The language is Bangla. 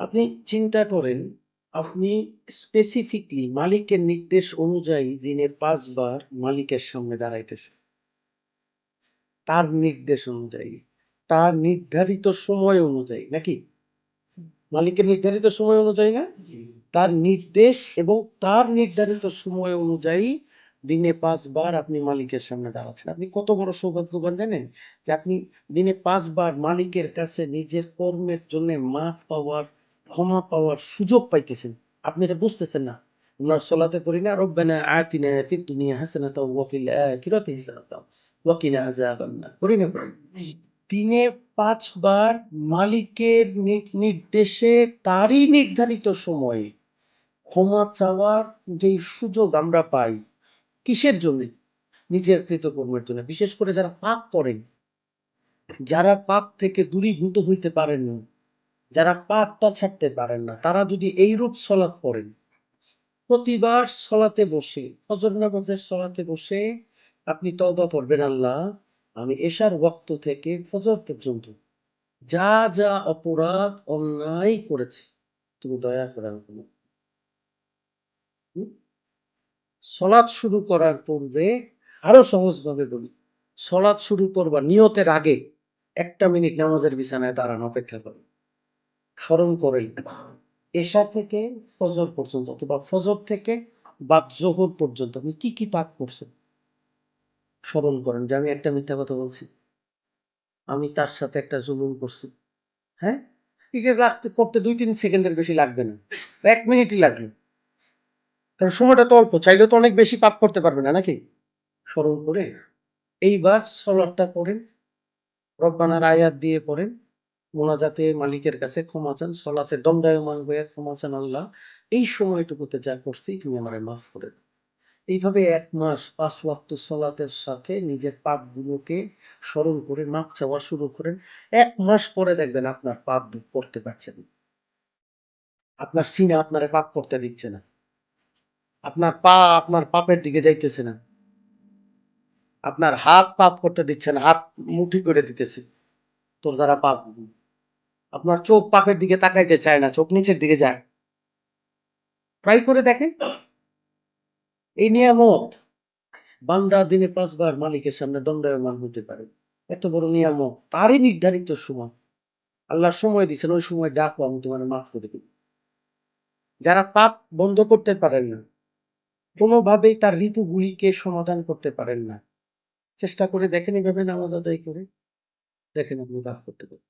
আপনি চিন্তা করেন, আপনি স্পেসিফিকলি মালিকের নির্দেশ অনুযায়ী দিনে পাঁচবার মালিকের সামনে দাঁড়াইতেছেন। তার নির্দেশ অনুযায়ী, তার নির্ধারিত সময় অনুযায়ী, নাকি? মালিকের নির্ধারিত সময় অনুযায়ী না? তার নির্দেশ এবং তার নির্ধারিত সময় অনুযায়ী দিনে ৫ বার আপনি মালিকের সামনে দাঁড়াচ্ছেন। আপনি কত বড় সৌভাগ্যবান জানেন? যে আপনি দিনে ৫ বার মালিকের কাছে নিজের কর্মের জন্যে মাফ পাওয়ার, ক্ষমা পাওয়ার সুযোগ পাইতেছেন। আপনি এটা বুঝতেছেন না। আমরা সলাতে পড়ি না? রব্বানা আতিনা ফিদ দুনিয়া ওয়া আখিরাতি ওয়া কিনা না দিনে ৫ বার মালিকের নির্দেশে তারই নির্ধারিত সময়ে ক্ষমা চাওয়ার যেই সুযোগ আমরা পাই, কিসের জন্যে? নিজের কৃতকর্মের জন্য। বিশেষ করে যারা পাপ করেন, যারা পাপ থেকে দূরীভূত হইতে পারেন না, যারা পাপটা ছাড়তে পারেন না, তারা যদি এইরূপ সলাত পড়েন, প্রতিবার সলাতে বসে, ফজর নামাজের সলাতে বসে আপনি তওবা পড়বেন, আল্লাহ আমি এশার ওয়াক্ত থেকে ফজর পর্যন্ত যা, যা অপরাধ অন্যায় করেছি, তুমি দয়া করে আমাকে? সলাৎ শুরু করার পূর্বে আরও সহজভাবে বলি, সলাৎ শুরু করবার নিয়তের আগে একটা মিনিট নামাজের বিছানায় দাঁড়ান, অপেক্ষা করেন। স্মরণ করেন, এশা থেকে ফজর পর্যন্ত অথবা ফজর থেকে বাদ জোহর পর্যন্ত আপনি কি, কি পাপ করছেন? স্মরণ করেন যে আমি একটা মিথ্যা কথা বলছি। আমি তার সাথে একটা জুলুম করছি। হ্যাঁ? এটা রাখতে করতে ২-৩ সেকেন্ডের বেশি লাগবে না। এক মিনিটই লাগবে। কারণ সময়টা তো অল্প, চাইলেও তো অনেক বেশি পাপ করতে পারবে না, নাকি? স্মরণ করে এইবার সলাৎটা পড়েন, রব্বানার আয়াত দিয়ে পড়েন, মোনাজাতে মালিকের কাছে ক্ষমা চান, সলাতে দণ্ডায়মান হয়ে ক্ষমা চান, আল্লাহ এই সময়টুকুতে যা করছি তুমি আমারে মাফ করে। এইভাবে ১ মাস ৫ ওয়াক্ত সলাতের সাথে নিজের পাপগুলোকে স্মরণ করে মাফ চাওয়া শুরু করেন। ১ মাস পরে দেখবেন আপনার পাপ করতে পারছেন আপনার সিনা আপনারে পাপ করতে দিচ্ছে না। আপনার পা আপনার পাপের দিকে যাইতেছে না। আপনার হাত পাপ করতে দিচ্ছে না, হাত মুঠি করে দিতেছে। তোর দ্বারা পাপ। আপনার চোখ পাপের দিকে তাকাইতে চায় না, চোখ নিচের দিকে যায়। ট্রাই করে দেখেন। এই নিয়ামত বান্দা দিনে ৫ বার মালিকের সামনে দণ্ডায়মান হতে পারে। এত বড় নিয়ামত, তারই নির্ধারিত সময়। আল্লাহ সময় দিছেন, ওই সময় ডাকো আমি তোমারে মাফ করে দিব। যারা পাপ বন্ধ করতে পারেন না, কোনোভাবেই তার ঋতুগুলিকে সমাধান করতে পারেন না, চেষ্টা করে দেখেন এভাবে নামাজ আদায় করে। দেখেন আপনি পাপ করতে পারেন।